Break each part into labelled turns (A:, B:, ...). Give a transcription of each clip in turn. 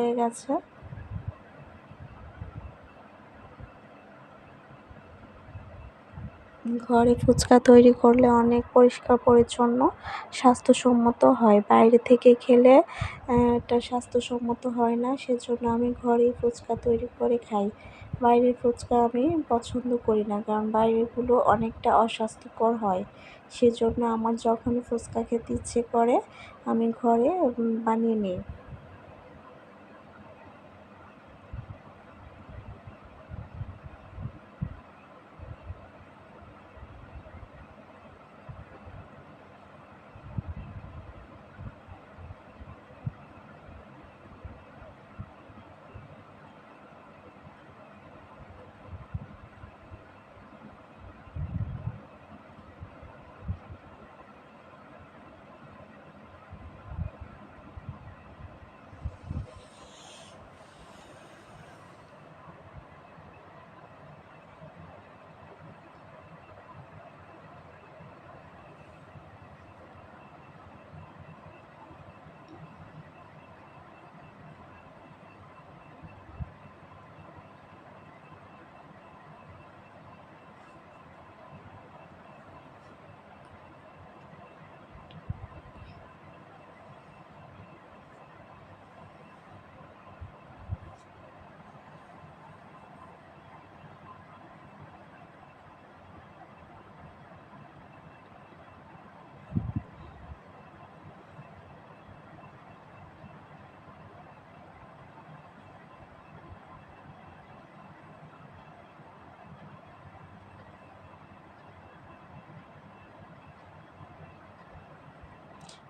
A: হয়ে গেছে। ঘরে ফুচকা তৈরি করলে অনেক পরিষ্কার পরিচ্ছন্ন, স্বাস্থ্যসম্মত হয়। বাইরে থেকে খেলে এটা স্বাস্থ্যসম্মত হয় না, সেজন্য আমি ঘরেই ফুচকা তৈরি করে খাই। বাইরের ফুচকা আমি পছন্দ করি না, কারণ বাইরেগুলো অনেকটা অস্বাস্থ্যকর হয়। সেজন্য আমার যখন ফুচকা খেতে ইচ্ছে করে, আমি ঘরে বানিয়ে নিই।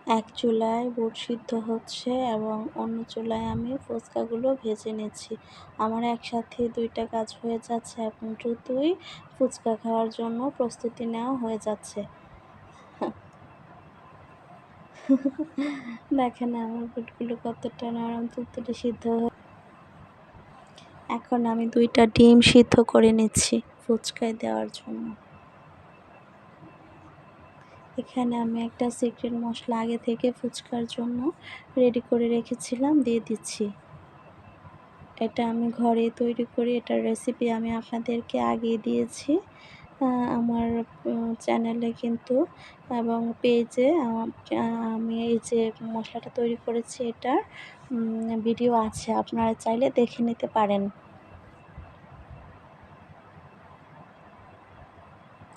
A: এক চুলায় বুট সিদ্ধ হচ্ছে এবং অন্য চুলায় আমি ফুচকাগুলো ভেজে নিচ্ছি। আমার একসাথে দুইটা কাজ হয়ে যাচ্ছে এবং দ্রুতই ফুচকা খাওয়ার জন্য প্রস্তুতি নেওয়া হয়ে যাচ্ছে। দেখেন আমার বুটগুলো কতটা নরম তুলতুলে সিদ্ধ এখন আমি দুইটা ডিম সিদ্ধ করে নিচ্ছি ফুচকায় দেওয়ার জন্য। এখানে আমি একটা সিক্রেট মশলা আগে থেকে ফুচকার জন্য রেডি করে রেখেছিলাম, দিয়ে দিচ্ছি। এটা আমি ঘরে তৈরি করি এটার রেসিপি আমি আপনাদেরকে আগে দিয়েছি আমার চ্যানেলে কিন্তু এবং পেজে আমি এই যে মশলাটা তৈরি করেছি এটার ভিডিও আছে, আপনারা চাইলে দেখে নিতে পারেন।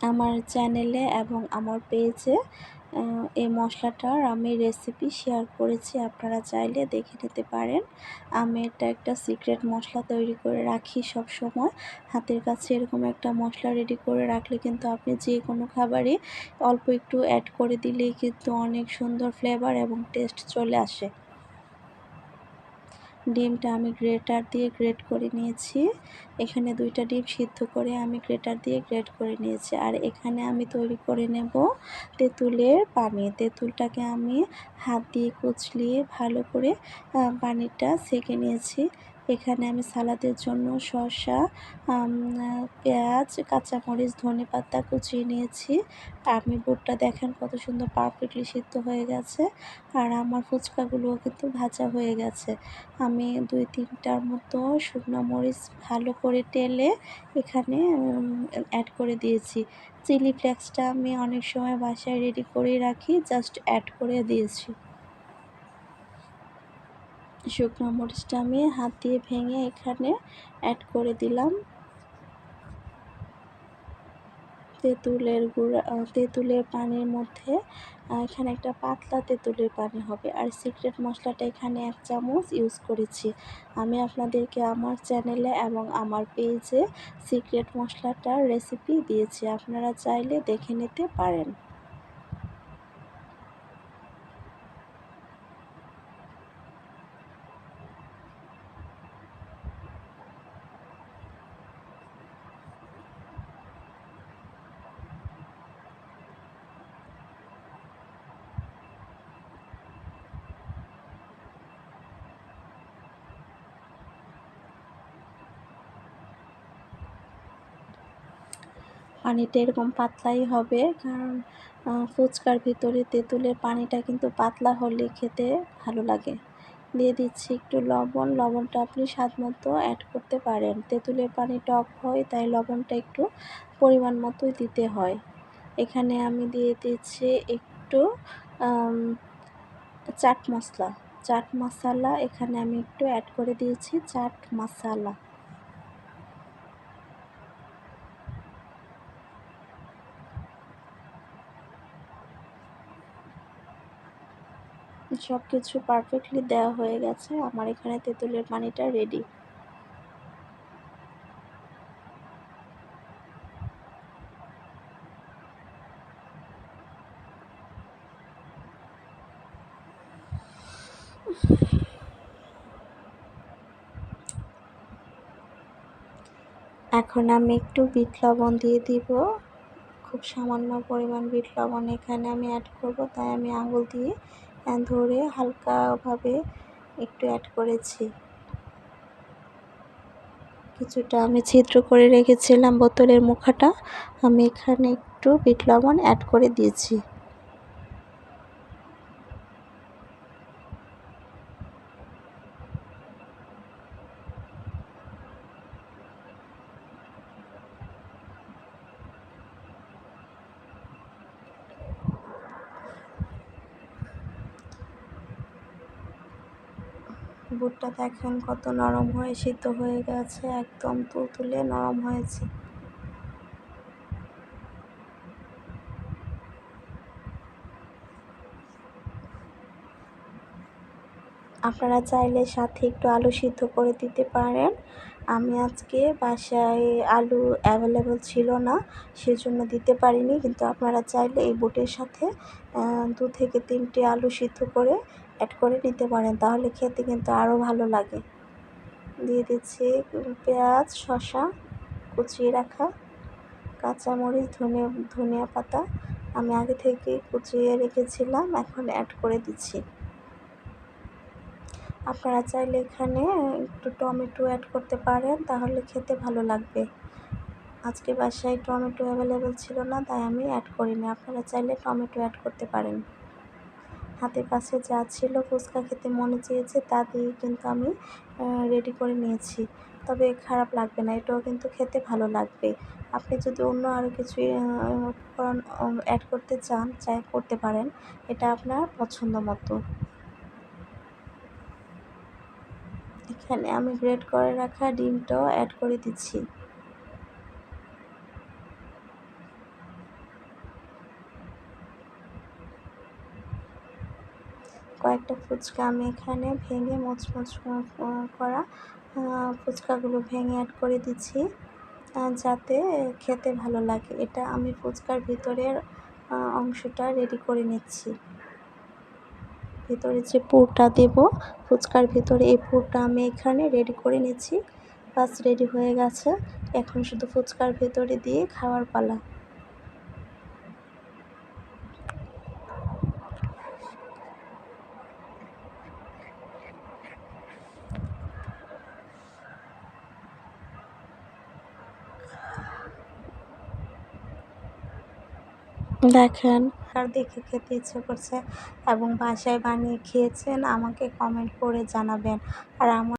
A: আমার চ্যানেলে এবং আমার পেজে এই মশলাটার আমি রেসিপি শেয়ার করেছি। আপনারা চাইলে দেখে নিতে পারেন। আমি এটা একটা সিক্রেট মশলা তৈরি করে রাখি সব সময় হাতের কাছে এরকম একটা মশলা রেডি করে রাখলে কিন্তু আপনি যে কোনো খাবারে অল্প একটু অ্যাড করে দিলেই কিন্তু অনেক সুন্দর ফ্লেভার এবং টেস্ট চলে আসে। ডিমটা আমি গ্রেটার দিয়ে গ্রেট করে নিয়েছি। এখানে দুইটা ডিম সিদ্ধ করে আমি গ্রেটার দিয়ে গ্রেট করে নিয়েছি। আর এখানে আমি তৈরি করে নেব তেঁতুলের পানি। তেঁতুলটাকে আমি হাত দিয়ে কুচলিয়ে ভালো করে পানিটা সেঁকে নিয়েছি। এখানে আমি সালাদের জন্য শসা পেঁয়াজ, কাঁচামরিচ ধনে পাতা কুচিয়ে নিয়েছি। আমি বুটটা দেখেন কত সুন্দর পারফেক্টলি সিদ্ধ হয়ে গেছে। আর আমার ফুচকাগুলোও কিন্তু ভাজা হয়ে গেছে। আমি দুই তিনটার মতো শুকনো মরিচ ভালো করে টেলে এখানে অ্যাড করে দিয়েছি। চিলি ফ্লেক্সটা আমি অনেক সময় বাসায় রেডি করে রাখি জাস্ট অ্যাড করে দিয়েছি। শুকনো মরিচটা আমি হাত দিয়ে ভেঙে এখানে অ্যাড করে দিলাম। তেঁতুলের গুঁড়া তেঁতুলের পানির মধ্যে এখানে একটা পাতলা তেঁতুলের পানি হবে। আর সিক্রেট মশলাটা এখানে এক চামচ ইউজ করেছি। আমি আপনাদেরকে আমার চ্যানেলে এবং আমার পেজে সিক্রেট মশলাটার রেসিপি দিয়েছি। আপনারা চাইলে দেখে নিতে পারেন। পানিটা এরকম পাতলাই হবে, কারণ ফুচকার ভিতরে তেঁতুলের পানিটা কিন্তু পাতলা হলে খেতে ভালো লাগে। দিয়ে দিচ্ছি একটু লবণ, লবণটা আপনি স্বাদ মতো অ্যাড করতে পারেন। তেঁতুলের পানি টক হয়, তাই লবণটা একটু পরিমাণ মতোই দিতে হয়। এখানে আমি দিয়ে দিচ্ছি একটু চাট মশলা। চাট মশলা এখানে আমি একটু অ্যাড করে দিয়েছি চাট মশলা। সব কিছু পারফেক্টলি দেওয়া হয়ে গেছে। আমার এখানে তেঁতুলের পানিটা রেডি এখন আমি একটু বিট লবণ দিয়ে দিব। খুব সামান্য পরিমাণ বিট লবণ এখানে আমি অ্যাড করব, তাই আমি আঙুল দিয়ে ধরে হালকাভাবে একটু অ্যাড করেছি। কিছুটা আমি ছিদ্র করে রেখেছিলাম বোতলের মুখাটা। আমি এখানে একটু বিট লবণ অ্যাড করে দিয়েছি। বুটটা দেখেন কত নরম হয়ে সিদ্ধ হয়ে গেছে, একদম তুলতুলে নরম হয়েছে। আপনারা চাইলে সাথে একটু আলু সিদ্ধ করে দিতে পারেন। আমি আজকে বাসায় আলু অ্যাভেলেবল ছিল না, সেজন্য দিতে পারিনি, কিন্তু আপনারা চাইলে এই বুটের সাথে দু থেকে তিনটে আলু সিদ্ধ করে অ্যাড করে নিতে পারেন, তাহলে খেতে কিন্তু আরও ভালো লাগে। দিয়ে দিচ্ছি পেঁয়াজ, শসা কুচিয়ে রাখা, কাঁচামরিচ, ধনে, ধনিয়া পাতা আমি আগে থেকে কুচিয়ে রেখেছিলাম, এখন অ্যাড করে দিচ্ছি। আপনারা চাইলে এখানে একটু টমেটো অ্যাড করতে পারেন, তাহলে খেতে ভালো লাগবে। আজকে বাসায় টমেটো অ্যাভেলেবেল ছিল না, তাই আমি অ্যাড করিনি। আপনারা চাইলে টমেটো অ্যাড করতে পারেন। হাতের কাছে যা ছিল ফুচকা খেতে মনে চেয়েছে তা দিয়ে কিন্তু আমি রেডি করে নিয়েছি। তবে খারাপ লাগবে না, এটাও কিন্তু খেতে ভালো লাগবে। আপনি যদি অন্য আরও কিছু উপকরণ অ্যাড করতে চান, চাই, করতে পারেন। এটা আপনার পছন্দ মতো। এখানে আমি গ্রেড করে রাখা ডিমটাও অ্যাড করে দিচ্ছি। কয়েকটা ফুচকা আমি এখানে ভেঙে মুচমুচ করা ফুচকাগুলো ভেঙে অ্যাড করে দিচ্ছি যাতে খেতে ভালো লাগে। এটা আমি ফুচকার ভিতরের অংশটা রেডি করে নিচ্ছি। ভিতরে যে পুরটা দেব, ফুচকার ভিতরে এই পুরটা আমি এখানে রেডি করে নিচ্ছি। বাস রেডি হয়ে গেছে। এখন শুধু ফুচকার ভেতরে দিয়ে খাওয়ার পালা। দেখেন। আর দেখে খেতে ইচ্ছে করছে এবং বাসায় বানিয়ে খেয়েছেন, আমাকে কমেন্ট করে জানাবেন। আর আমার